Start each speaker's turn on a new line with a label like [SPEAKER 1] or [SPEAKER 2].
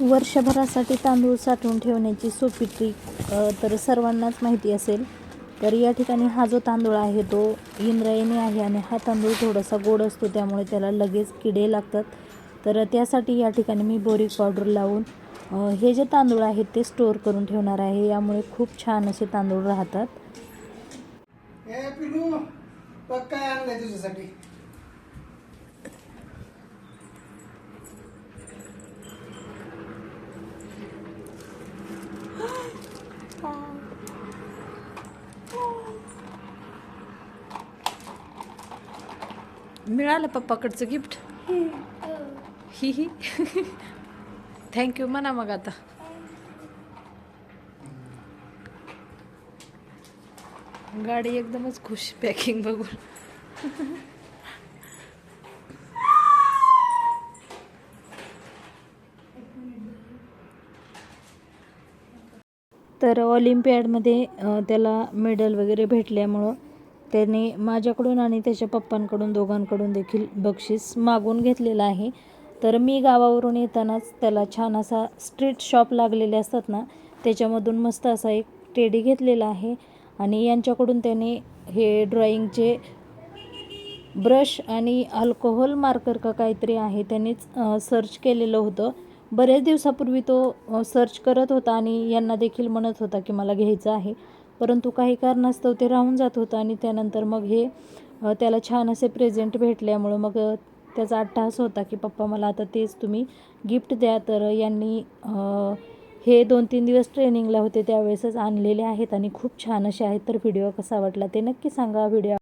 [SPEAKER 1] वर्षभरासाठी तांदूळ साठवून ठेवण्याची सोपी ट्रिक तर सर्वांनाच माहिती असेल. तर या ठिकाणी हा जो तांदूळ आहे तो इंद्रायणी आहे आणि हा तांदूळ थोडासा गोड असतो त्यामुळे त्याला लगेच किडे लागतात. तर त्यासाठी या ठिकाणी मी बोरिक पावडर लावून हे जे तांदूळ आहेत ते स्टोअर करून ठेवणार आहे. यामुळे खूप छान असे तांदूळ राहतात.
[SPEAKER 2] ए काय तुझ्यासाठी.
[SPEAKER 1] मिळालं पप्पाकडचं गिफ्ट? ही ही. थँक्यू म्हणा मग आता. गाडी एकदमच खुश पॅकिंग बघून. तर ऑलिम्पियाडमध्ये त्याला मेडल वगैरे भेटल्यामुळं त्याने माझ्याकडून आणि त्याच्या पप्पांकडून दोघांकडून देखील बक्षीस मागून घेतलेलं आहे. तर मी गावावरून येतानाच त्याला छान असा स्ट्रीट शॉप लागलेले असतात ना त्याच्यामधून मस्त असा एक टेडी घेतलेला आहे आणि यांच्याकडून त्याने हे ड्रॉइंगचे ब्रश आणि अल्कोहोल मार्कर का काहीतरी आहे त्यांनीच सर्च केलेलं होतं. बऱ्याच दिवसापूर्वी तो सर्च करत होता आणि यांना देखील म्हणत होता की मला घ्यायचं आहे. परंतु काही कारणास्तव ते राहून जात होतं आणि त्यानंतर मग हे त्याला छान असे प्रेझेंट भेटल्यामुळं मग त्याचा अट्टहास होता की पप्पा मला आता तेच तुम्ही गिफ्ट द्या. तर यांनी हे दोन तीन दिवस ट्रेनिंगला होते त्यावेळेसच आणलेले आहेत आणि खूप छान असे आहेत. तर व्हिडिओ कसा वाटला ते नक्की सांगा. व्हिडिओ